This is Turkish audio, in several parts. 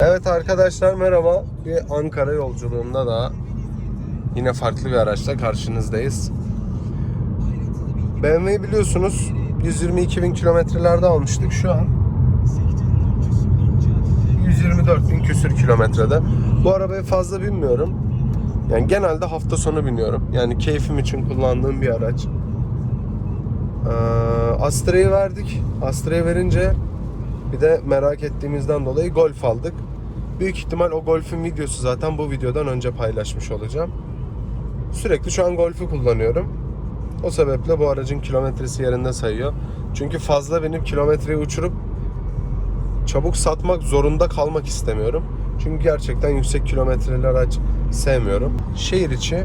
Evet arkadaşlar merhaba. Bir Ankara yolculuğunda da yine farklı bir araçla karşınızdayız. BMW'yi biliyorsunuz 122 bin kilometrelerde almıştık şu an. 124 bin küsür kilometrede. Bu arabayı fazla bilmiyorum. Yani genelde hafta sonu biniyorum. Yani keyfim için kullandığım bir araç. Ee, Astra'yı verdik. Astra'yı verince bir de merak ettiğimizden dolayı Golf aldık. Büyük ihtimal o Golf'ün videosu zaten bu videodan önce paylaşmış olacağım. Sürekli şu an Golf'ü kullanıyorum. O sebeple bu aracın kilometresi yerinde sayıyor. Çünkü fazla binip kilometreyi uçurup çabuk satmak zorunda kalmak istemiyorum. Çünkü gerçekten yüksek kilometreli araç sevmiyorum. Şehir içi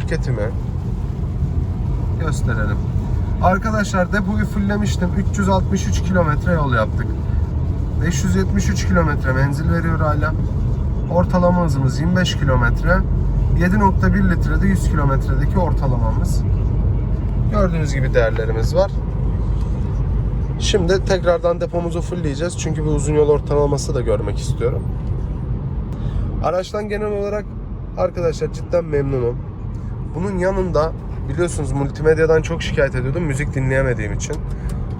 tüketimi gösterelim. Arkadaşlar depoyu fulllemiştim. 363 kilometre yol yaptık. 573 kilometre menzil veriyor hala. Ortalama hızımız 25 kilometre. 7.1 litrede 100 kilometredeki ortalamamız. Gördüğünüz gibi değerlerimiz var. Şimdi tekrardan depomuzu fullleyeceğiz. Çünkü bir uzun yol ortalaması da görmek istiyorum. Araçtan genel olarak arkadaşlar cidden memnunum. Bunun yanında biliyorsunuz multimedyadan çok şikayet ediyordum müzik dinleyemediğim için.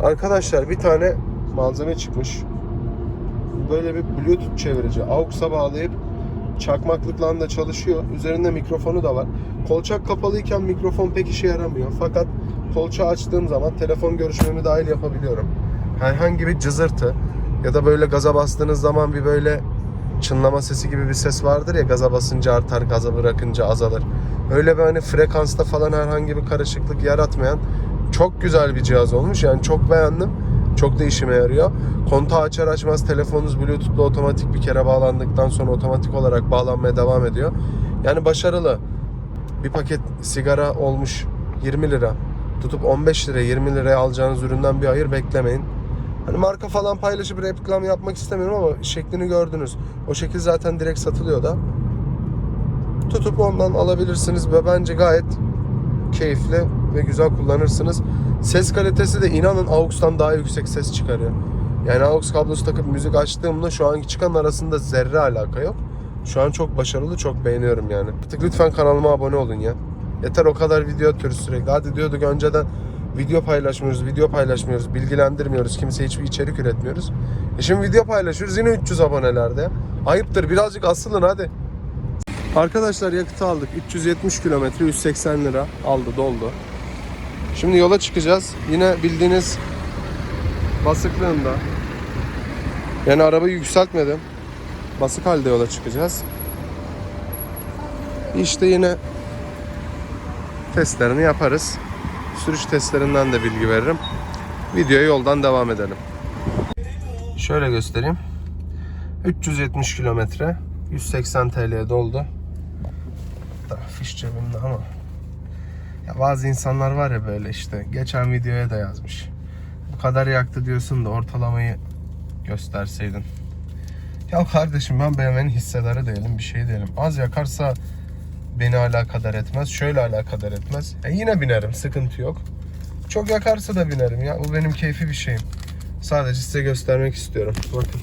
Arkadaşlar bir tane malzeme çıkmış. Böyle bir bluetooth çevirici. AUX'a bağlayıp çakmaklıkla da çalışıyor. Üzerinde mikrofonu da var. Kolçak kapalıyken mikrofon pek işe yaramıyor. Fakat kolçağı açtığım zaman telefon görüşmemi dahil yapabiliyorum. Herhangi bir cızırtı ya da böyle gaza bastığınız zaman bir böyle çınlama sesi gibi bir ses vardır ya gaza basınca artar, gaza bırakınca azalır. Öyle bir hani frekansta falan herhangi bir karışıklık yaratmayan çok güzel bir cihaz olmuş. Yani çok beğendim. Çok da işime yarıyor. Kontağı açar açmaz telefonunuz Bluetooth'la otomatik bir kere bağlandıktan sonra otomatik olarak bağlanmaya devam ediyor. Yani başarılı. Bir paket sigara olmuş 20 lira. Tutup 15 liraya 20 liraya alacağınız üründen bir hayır beklemeyin. Hani marka falan paylaşıp reklam yapmak istemiyorum ama şeklini gördünüz. O şekil zaten direkt satılıyor da. Tutup ondan alabilirsiniz ve bence gayet keyifli ve güzel kullanırsınız. Ses kalitesi de inanın AUX'tan daha yüksek ses çıkarıyor. Yani AUX kablosu takıp müzik açtığımda şu anki çıkan arasında zerre alaka yok. Şu an çok başarılı, çok beğeniyorum yani. Artık lütfen kanalıma abone olun ya. Yeter o kadar video atıyoruz sürekli. Hadi diyorduk önceden video paylaşmıyoruz, video paylaşmıyoruz, bilgilendirmiyoruz, kimse hiçbir içerik üretmiyoruz. E şimdi video paylaşıyoruz yine 300 abonelerde. Ayıptır birazcık asılın hadi. Arkadaşlar yakıtı aldık. 370 kilometre 180 lira aldı doldu. Şimdi yola çıkacağız. Yine bildiğiniz basıklığında. Yani arabayı yükseltmedim. Basık halde yola çıkacağız. İşte yine testlerini yaparız. Sürüş testlerinden de bilgi veririm. Videoya yoldan devam edelim. Şöyle göstereyim. 370 kilometre 180 TL'ye doldu. Da fiş cebimde ama ya bazı insanlar var ya böyle işte geçen videoya da yazmış. Bu kadar yaktı diyorsun da ortalamayı gösterseydin. Ya kardeşim ben BMW'nin hissedarı değilim bir şey değilim. Az yakarsa beni alakadar etmez. Şöyle alakadar etmez. E yine binerim sıkıntı yok. Çok yakarsa da binerim ya. Bu benim keyfi bir şeyim. Sadece size göstermek istiyorum. Bakın.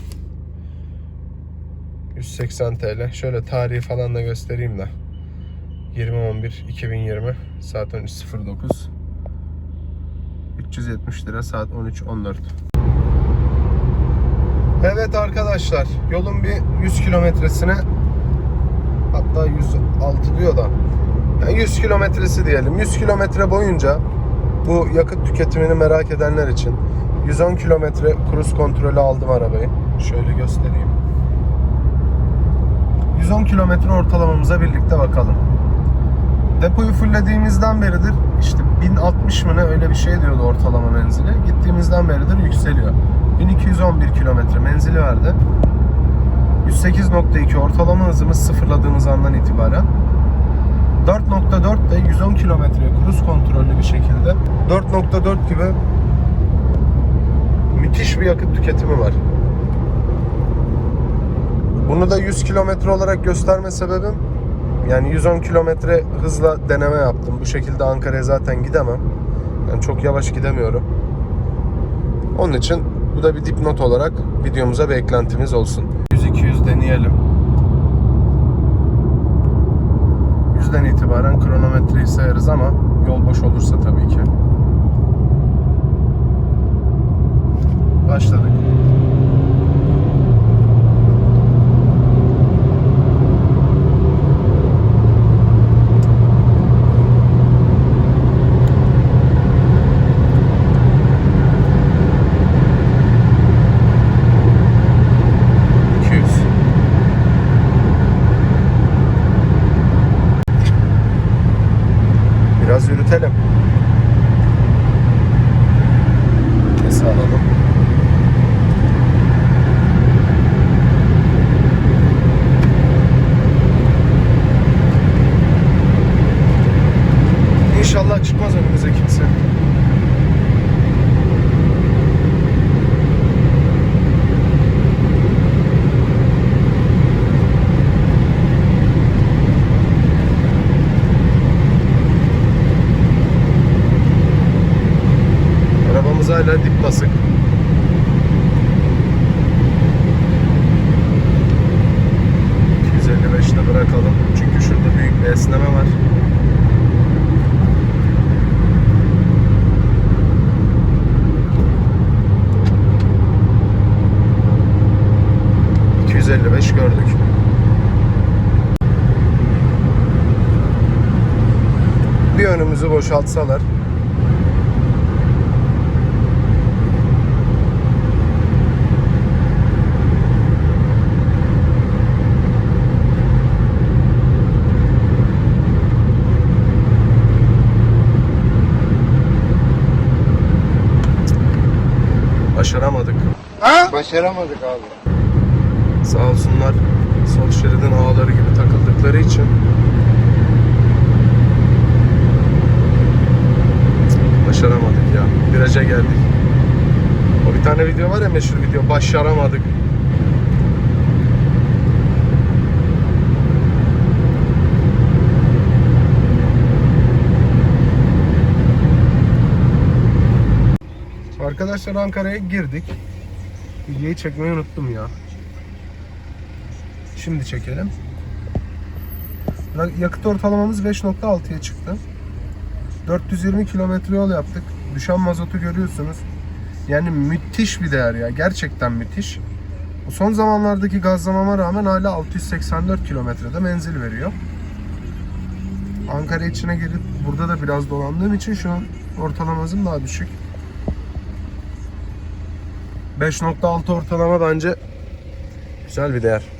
180 TL. Şöyle tarihi falan da göstereyim de. 20.11.2020 saat 13.09 370 lira saat 13.14 Evet arkadaşlar yolun bir 100 kilometresine hatta 106 diyor da. Yani 100 kilometresi diyelim. 100 kilometre boyunca bu yakıt tüketimini merak edenler için 110 kilometre kruz kontrolü aldım arabayı. Şöyle göstereyim. 110 kilometre ortalamamıza birlikte bakalım Depoyu fulllediğimizden beridir işte 1060 mı ne öyle bir şey diyordu ortalama menzili. Gittiğimizden beridir yükseliyor. 1211 kilometre menzili verdi. 108.2 ortalama hızımız sıfırladığımız andan itibaren. 4.4 de 110 kilometre kruz kontrollü bir şekilde 4.4 gibi müthiş bir yakıt tüketimi var. Bunu da 100 kilometre olarak gösterme sebebim yani 110 kilometre hızla deneme yaptım. Bu şekilde Ankara'ya zaten gidemem. Yani çok yavaş gidemiyorum. Onun için Bu da bir dipnot olarak videomuza bir eklentimiz olsun. 100-200 deneyelim. 100'den itibaren kronometreyi sayarız ama yol boş olursa tabii ki. Başladık. Basık. ...255'te bırakalım. Çünkü şurada bir esneme var. ...255 gördük. Bir önümüzü boşaltsalar... Başaramadık. Başaramadık abi. Sağ olsunlar sol şeridin ağları gibi takıldıkları için başaramadık ya. Viraja geldik. O bir tane video var ya meşhur video başaramadık. Arkadaşlar Ankara'ya girdik. Videoyu çekmeyi unuttum ya. Şimdi çekelim. Yakıt ortalamamız 5.6'ya çıktı. 420 kilometre yol yaptık. Düşen mazotu görüyorsunuz. Yani müthiş bir değer ya. Gerçekten müthiş. Son zamanlardaki gazlamama rağmen hala 684 kilometrede menzil veriyor. Ankara içine girip burada da biraz dolandığım için şu an ortalama hızım daha düşük. 5.6 ortalama bence güzel bir değer.